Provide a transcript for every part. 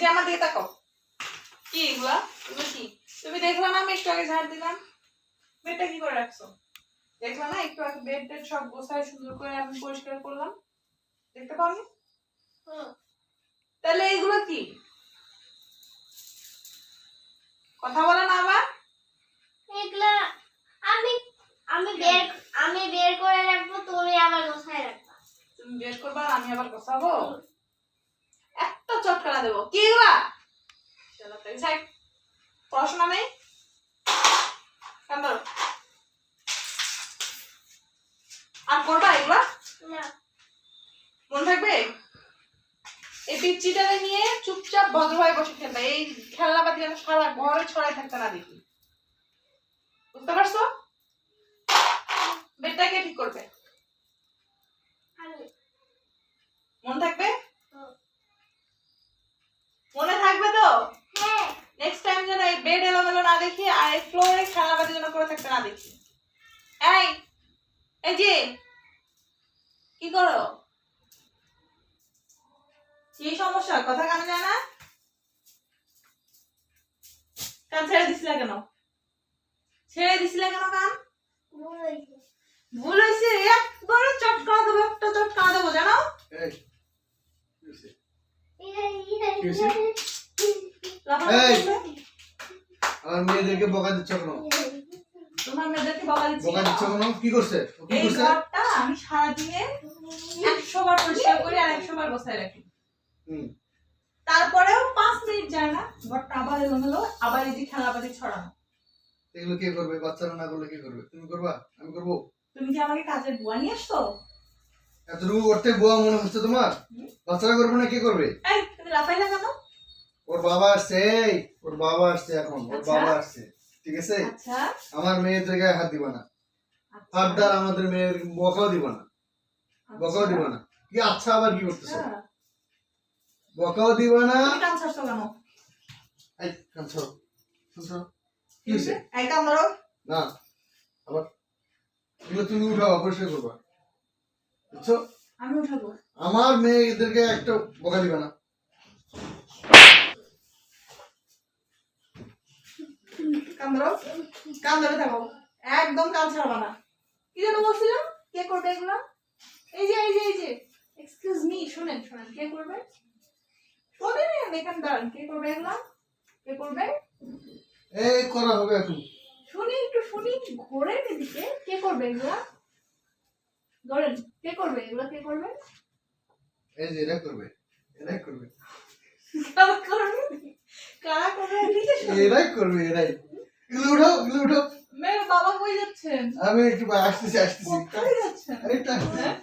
যে আমার দিকে তাকো কি এগুলা? এগুলো কি? তুমি দেখলা না আমি একটু আগে ঝাড় দিলাম? বেডটা কি করে রাখছো? দেখলা না একটু আগে বেড টেড সব গোছায় সুন্দর করে আমি পরিষ্কার করলাম? দেখতে পাওনি? তাহলে এইগুলো কি? কথা বলো না আবার। এগুলা আমি আমি বের আমি বের করে রাখব তুমি আবার গোছায় রাখবা। তুমি বের করবা আমি আবার গোছাবো? একটা চটকানা দেবো। কি এগুলা? পড়াশোনা নেই? আর করবা এগুলা? মনে থাকবে? এই পিচ্চিটারে নিয়ে চুপচাপ ভদ্রভাবে বসে খেলবে। এই খেলনাপাতি যেন সারা ঘরে ছড়াই থাকতে না দেখি। বুঝতে পারছ? বেডটাকে ঠিক করবে আমি মনে থাকবে হুম। মনে থাকবে তো হ্যাঁ নেক্সট টাইম যেন এই বেড এলোমেলো না দেখি আর ফ্লোরে খেলনাপাতি যেন করে থাকতে না দেখি এই এই যে কি করো কি সমস্যা কথা কানে যায় না কান ছেড়ে দিছিলে কেন ছেড়ে দিছিলে কেন কান ভুল হয়েছে একবারে চটকানা দেবো একটা চটকানা দেবো জানো এই, আমার মেয়েদেরকে বকা দিচ্ছ কেন? তোমার মেয়েদেরকে বকা দিচ্ছি বকা দিচ্ছ কেন? কেন কি করছে? কি এই করছে? ঘরটা আমি সারাদিনে একশো বার পরিষ্কার করি আর একশো বার বসায় রাখি। হুম। তারপরেও পাঁচ মিনিট যায় না ঘরটা আবার এলোমেলো আবার এই যে খেলাপাতি ছড়ানো। এগুলো কে করবে? বাচ্চারা না করলে কে করবে? তুমি করবা? আমি করব। তুমি কি আমাকে কাজের বুয়া নিয়ে আসছো? এতটুকু করতে বুয়া মনে হচ্ছে তোমার। বাচ্চারা করবে না কে করবে? এই তুমি লাফাইলা কেন? ওর বাবা আসছে এই ওর বাবা আসছে এখন ওর আচ্ছা। বাবা আসছে ঠিক আছে? আচ্ছা। আমার মেয়েদের গায়ে হাত দিবা না। আচ্ছা। হাত দ্বার আমাদের মেয়ের বকাও দিবা না। বকাও দিবা না। কি আচ্ছা আবার কি করতেছো। বকাও দিবা না। এই কি এই ধরো না আবার এগুলো তুমি উঠাও পরিষ্কার করবা। বুঝছ? আমি উঠাবো। আমার মেয়েদেরকে একটা বকা দিবে না। কান ধরো কান ধরে থাকো একদম কান ছাড়বা না কি যেন বলছিলাম কে করবে এগুলো? এই যে এই যে এই যে। এক্সকিউজ মি শুনেন শুনেন কে করবে? শোনেন এখানে দাঁড়ান কে করবে এগুলো? কে করবে? এই করা হবে এখন। শুনি একটু শুনি ঘোরেন এদিকে। কে করবে এগুলা? ধরেন কে করবে? এগুলা কে করবে? এই যে এরা করবে এরাই করবে। কারা করবে? কারা করবে। এরাই করবে এরাই। এগুলো উঠাও এগুলো উঠাও মেয়ের বাবা কই যাচ্ছেন? আমি একটু আসতেছি আসতেছি। কোথায় যাচ্ছেন? আরেকটা হ্যাঁ?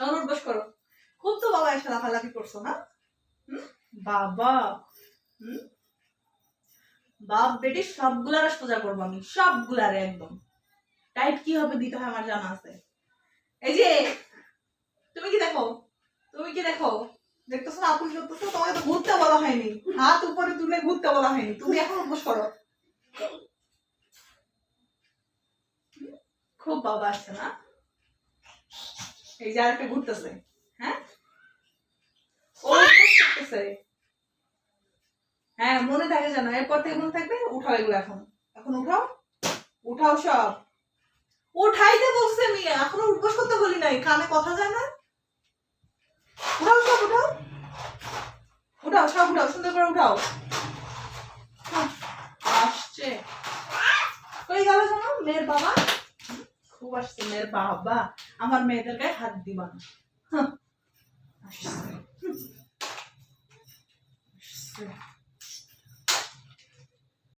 অনুরোধ বস করো। খুব তো বাবা এসে লাফালাফি করছ না? বাবা। বাপ বেটি সবগুলার সোজা করব আমি। সবগুলারে একদম। টাইট কি হবে দিতে হয় আমার জানা আছে। এই যে তুমি কি দেখো? তুমি কি দেখো? দেখতেছো না আপনি করতেছো তোমাকে তো ঘুরতে বলা হয়নি। হাত উপরে তুলে ঘুরতে বলা হয়নি। তুমি এখন উপোস করো। খুব বাবা আসছে না? এই যে আরেকটা ঘুরতেছে হ্যাঁ? ও হ্যাঁ মনে থাকে যেন। এরপর থেকে মনে থাকবে, উঠাও এগুলো এখন। এখন উঠাও। উঠাও সব। উঠাইতে বলছে আমি এখনও উপোস করতে বলি নাই। কানে কথা যায় না উঠাও সব উঠাও উঠাও, সব উঠাও, সুন্দর করে উঠাও। আসছে। কই গেল জানো? মেয়ের বাবা? খুব আসছে, মেয়ের বাবা। আমার মেয়েদের গায়ে হাত দিবা না। আসছে। আসছে।